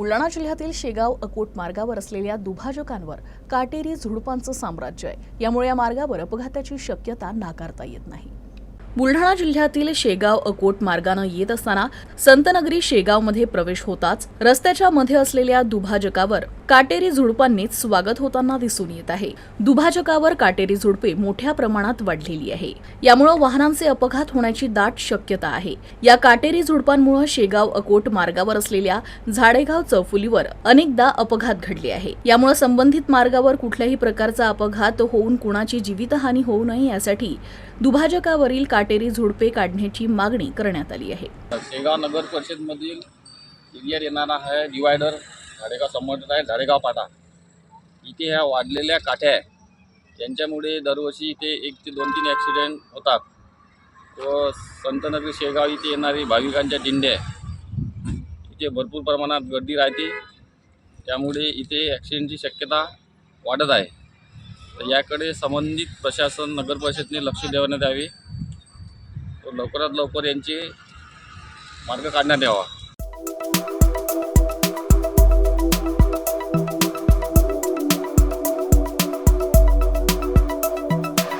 बुलढाणा जिल्ह्यातील शेगाव अकोट मार्गावर असलेल्या दुभाजकांवर काटेरी झुडपांचं साम्राज्य आहे. यामुळे या मार्गावर अपघाताची शक्यता नाकारता येत नाही. बुलढाणा जिल्ह्यातील शेगाव अकोट मार्गानं येत असताना संतनगरी शेगावमध्ये प्रवेश होताच रस्त्याच्या मध्ये असलेल्या दुभाजकावर काटेरी झुडपांनीच स्वागत होताना दिसून येत आहे. दुभाजकावर काटेरी झुडपे मोठ्या प्रमाणात वाढलेली आहे. यामुळे वाहनांचे अपघात होण्याची दाट शक्यता आहे. या काटेरी झुडपांमुळे शेगाव अकोट मार्गावर असलेल्या झाडेगाव चौफुलीवर अनेकदा अपघात घडले आहे. यामुळे संबंधित मार्गावर कुठल्याही प्रकारचा अपघात होऊन कुणाची जीवितहानी होऊ नये यासाठी दुभाजकावरील काटेरी झुडपे काढण्याची मागणी करण्यात आली आहे. शेगाव नगर परिषदमधील एरियात येणारा आहे डिवायडर झाडेगाव समोर आहे झाडेगाव पाटा. इथे ह्या वाढलेल्या काठ्या आहे. त्यांच्यामुळे दरवर्षी इथे एक ते दोन तीन ॲक्सिडेंट होतात. व संतनगरी शेगाव इथे येणारी भाविकांच्या दिंड्या आहे. इथे भरपूर प्रमाणात गर्दी राहते. त्यामुळे इथे ॲक्सिडेंटची शक्यता वाढत आहे. तर याकडे संबंधित प्रशासन नगर परिषदने लक्ष देण्यात यावे. लवकरात लवकर यांची मार्ग काढण्यात यावा.